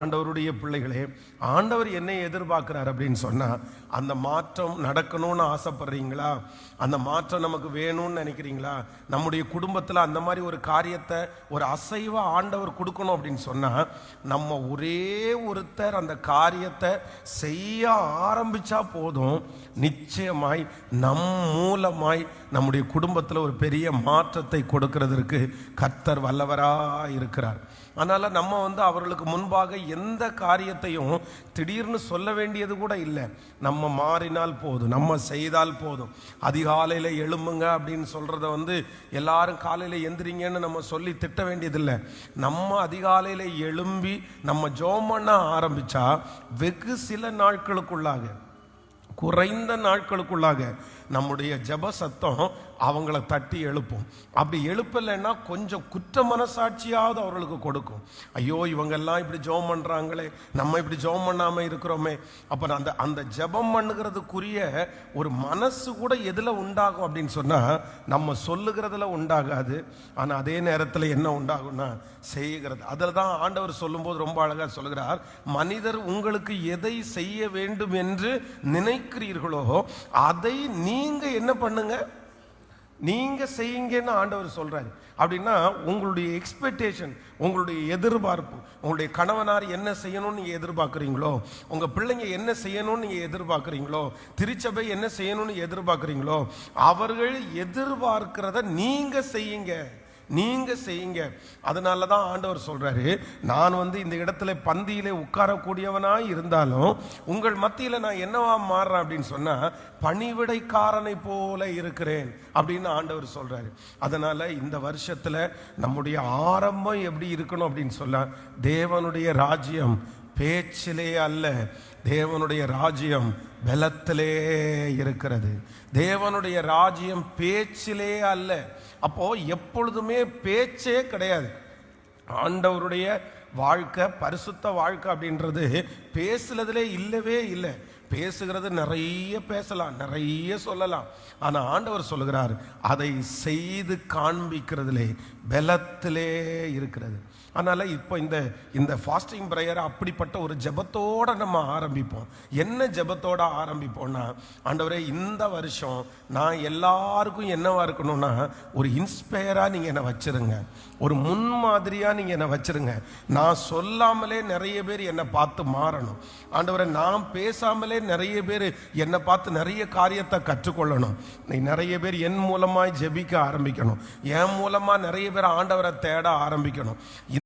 ஆண்டவருடைய பிள்ளைகளே ஆண்டவர் என்னை எதிர்பார்க்கிறார் அப்படின்னு சொன்னால் அந்த மாற்றம் நடக்கணும்னு ஆசைப்படுறீங்களா? அந்த மாற்றம் நமக்கு வேணும்னு நினைக்கிறீங்களா? நம்முடைய குடும்பத்தில் அந்த மாதிரி ஒரு காரியத்தை ஒரு அசைவ ஆண்டவர் கொடுக்கணும் அப்படின்னு சொன்னால் நம்ம ஒரே ஒருத்தர் அந்த காரியத்தை செய்ய ஆரம்பித்தா போதும். நிச்சயமாய் நம் மூலமாய் நம்முடைய குடும்பத்தில் ஒரு பெரிய மாற்றத்தை கொடுக்கறதற்கு கர்த்தர் வல்லவராக இருக்கிறார் அதனால் நம்ம வந்து அவர்களுக்கு முன்பாக எந்த காரியத்தையும் திடீர்னு சொல்ல வேண்டியது கூட இல்லை. நம்ம மாறினால் போதும் நம்ம செய்தால் போதும். அதிகாலையில் எழும்புங்க அப்படின்னு சொல்கிறத வந்து எல்லாரும் காலையில் எந்திரிங்கன்னு நம்ம சொல்லி திட்ட வேண்டியதில்லை. நம்ம அதிகாலையில் எழும்பி நம்ம ஜோம் பண்ண ஆரம்பிச்சா வெகு சில நாட்களுக்குள்ளாக குறைந்த நாட்களுக்குள்ளாக நம்முடைய ஜெப சத்தம் அவங்கள தட்டி எழுப்பும். அப்படி எழுப்பலைன்னா கொஞ்சம் குற்ற மனசாட்சியாவது அவர்களுக்கு கொடுக்கும். ஐயோ இவங்கெல்லாம் இப்படி ஜெபம் பண்றாங்களே நம்ம இப்படி ஜெபம் பண்ணாம இருக்கிறோமே. அப்போ அந்த அந்த ஜெபம் பண்ணுகிறதுக்குரிய ஒரு மனசு கூட எதுல உண்டாகும் அப்படின்னு சொன்னா நம்ம சொல்லுகிறதுல உண்டாகாது. ஆனா அதே நேரத்தில் என்ன உண்டாகும்னா செய்கிறது. அதில் தான் ஆண்டவர் சொல்லும்போது ரொம்ப அழகாக சொல்கிறார் மனிதர் உங்களுக்கு எதை செய்ய வேண்டும் என்று நினைக்கிறீர்களோ அதை நீ நீங்கள் என்ன பண்ணுங்க? நீங்கள் செய்யுங்கன்னு ஆண்டவர் சொல்கிறாரு அப்படின்னா உங்களுடைய எக்ஸ்பெக்டேஷன் உங்களுடைய எதிர்பார்ப்பு உங்களுடைய கணவனார் என்ன செய்யணும்னு நீங்கள் எதிர்பார்க்குறீங்களோ உங்கள் பிள்ளைங்க என்ன செய்யணும்னு நீங்கள் எதிர்பார்க்குறீங்களோ திருச்சபை என்ன செய்யணும்னு எதிர்பார்க்குறீங்களோ அவர்கள் எதிர்பார்க்கிறத நீங்கள் செய்யுங்க. நீங்கள் செய்யுங்க. அதனால தான் ஆண்டவர் சொல்கிறாரு நான் வந்து இந்த இடத்துல பந்தியிலே உட்காரக்கூடியவனாக இருந்தாலும் உங்கள் மத்தியில் நான் என்னவா மாறுறேன் அப்படின்னு சொன்னால் பணிவிடைக்காரனை போல இருக்கிறேன் அப்படின்னு ஆண்டவர் சொல்கிறாரு அதனால் இந்த வருஷத்தில் நம்முடைய ஆரம்பம் எப்படி இருக்கணும் அப்படின்னு சொல்ல தேவனுடைய ராஜ்யம் பேச்சிலே அல்ல தேவனுடைய ராஜ்யம் பலத்திலே இருக்கிறது. தேவனுடைய ராஜ்யம் பேச்சிலே அல்ல. அப்போ எப்பொழுதுமே பேச்சே கிடையாது. ஆண்டவருடைய வாழ்க்கை பரிசுத்த வாழ்க்கை அப்படின்றது பேசுறதுலே இல்லவே இல்லை. பேசுகிறது நிறைய பேசலாம் நிறைய சொல்லலாம். ஆனால் ஆண்டவர் சொல்லுகிறார் அதை செய்து காண்பிக்கிறதுலே பலத்திலே இருக்கிறது. அதனால் இப்போ இந்த இந்த ஃபாஸ்டிங் ப்ரேயர் அப்படிப்பட்ட ஒரு ஜபத்தோடு நம்ம ஆரம்பிப்போம். என்ன ஜபத்தோடு ஆரம்பிப்போம்னா ஆண்டவரே இந்த வருஷம் நான் எல்லாருக்கும் என்னவாக இருக்கணும்னா ஒரு இன்ஸ்பயராக நீங்கள் என்னை வச்சிருங்க. ஒரு முன்மாதிரியாக நீங்கள் என்னை வச்சிருங்க. நான் சொல்லாமலே நிறைய பேர் என்னை பார்த்து மாறணும். ஆண்டவரை நான் பேசாமலே நிறைய பேர் என்னை பார்த்து நிறைய காரியத்தை கற்றுக்கொள்ளணும். நீ நிறைய பேர் என் மூலமாக ஜெபிக்க ஆரம்பிக்கணும். என் மூலமா நிறைய பேர் ஆண்டவரை தேட ஆரம்பிக்கணும்.